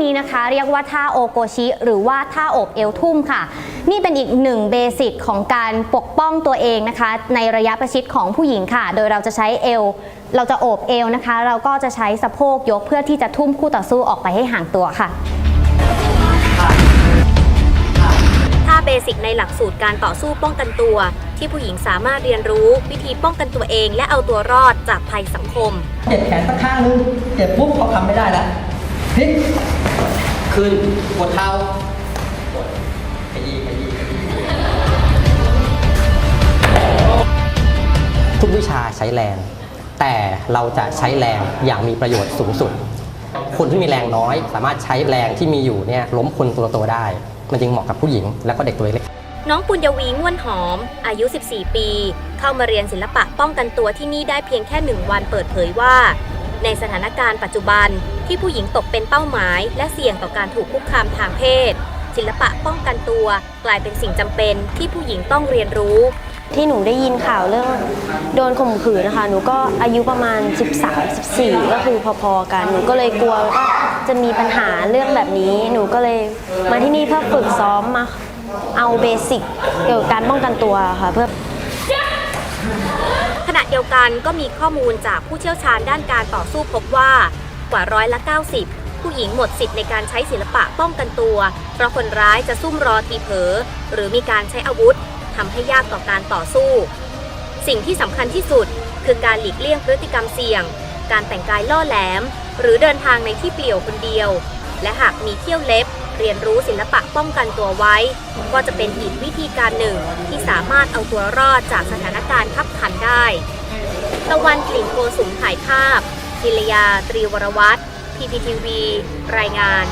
เรียกว่าท่าโอโกชิหรือว่าท่าโอบเอวทุ่มค่ะ นี่เป็นอีกหนึ่งเบสิกของการปกป้องตัวเองนะคะ ในระยะประชิดของผู้หญิงค่ะ โดยเราจะใช้เอว เราจะโอบเอวนะคะ เราก็จะใช้สะโพกยกเพื่อที่จะทุ่มคู่ต่อสู้ออกไปให้ห่างตัวค่ะท่าเบสิกในหลักสูตรการต่อสู้ป้องกันตัว ที่ผู้หญิงสามารถเรียนรู้วิธีป้องกันตัวเองและเอาตัวรอดจากภัยสังคม เจ็บแขนสักข้างนึงเจ็บปุ๊บพอทำไม่ได้แล้ว พลิกขึ้นกดเท้ากดขยี้ขยี้ขยี้ทุกวิชาใช้แรง แต่เราจะใช้แรงอย่างมีประโยชน์สูงสุด คนที่มีแรงน้อย สามารถใช้แรงที่มีอยู่เนี่ยล้มคนตัวโตได้ มันจึงเหมาะกับผู้หญิง และก็เด็กตัวเล็กน้องปุญญวีง่วนหอม อายุ 14 ปี เข้ามาเรียนศิลปะป้องกันตัวที่นี่ได้เพียงแค่หนึ่งวันเปิดเผยว่า ในสถานการณ์ปัจจุบัน ที่ผู้หญิงตกเป็นเป้าหมาย และเสี่ยงต่อการถูกคุกคามทางเพศ ศิลปะป้องกันตัว กลายเป็นสิ่งจำเป็นที่ผู้หญิงต้องเรียนรู้ ที่หนูได้ยินข่าวเรื่องโดนข่มขืนนะคะ หนูก็อายุประมาณ 13 14 ก็คือพอๆกัน หนูก็เลยกลัวว่าจะมีปัญหาเรื่องแบบนี้ หนูก็เลยมาที่นี่เพื่อฝึกซ้อมมาเอาเบสิกเกี่ยวกับการป้องกันตัวค่ะเพื่อขณะเดียวกันก็มีข้อมูลจากผู้เชี่ยวชาญด้านการต่อสู้พบว่า กว่าร้อยละ 90 ผู้หญิงหมดสิทธิ์ในการใช้ศิลปะป้องกันตัว เพราะคนร้ายจะซุ่มรอทีเผลอหรือมีการใช้อาวุธทำให้ยากต่อการต่อสู้ สิ่งที่สำคัญที่สุด คือการหลีกเลี่ยงพฤติกรรมเสี่ยง การแต่งกายล่อแหลม หรือเดินทางในที่เปลี่ยวคนเดียว และหากมีเที่ยวเล็บ เรียนรู้ศิลปะป้องกันตัวไว้ ก็จะเป็นอีกวิธีการหนึ่งที่สามารถเอาตัวรอดจากสถานการณ์ขับขันได้ตะวันกลิ่นโกสุมถ่ายภาพ กิรยา ตรีวรวัตร PPTV รายงาน